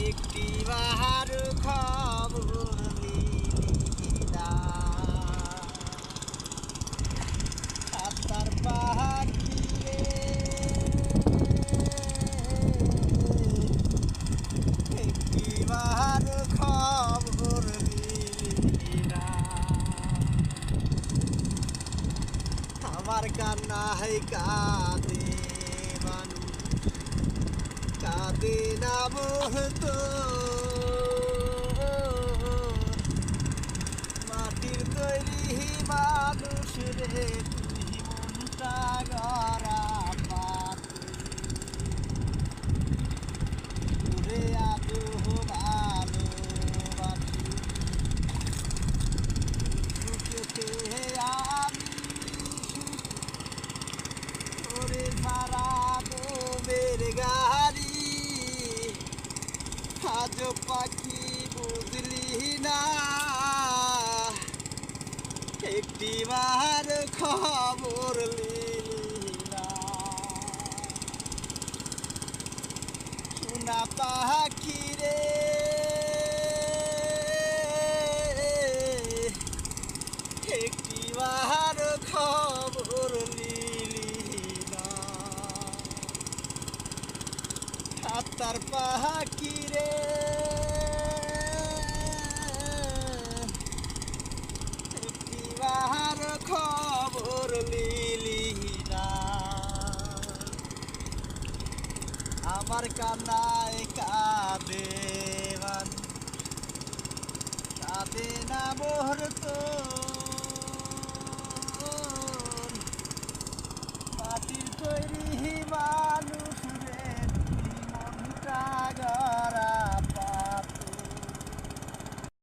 একটি বাহার খবর লিলিনা আপনার পাখি রে একটি আমার কাঁদে না মুহূর্ত তৈরি মানুষ রে তুই মনটা গড়া গাড়ি আজ পাখি বুঝলি না। একটি বার খবর লিলি শোনা পাখি রে। একটি বার খবর লিলি হাতার পাখি রে একটি বার আমার কান্নায় কাঁদে কাঁদে না মোহর তো।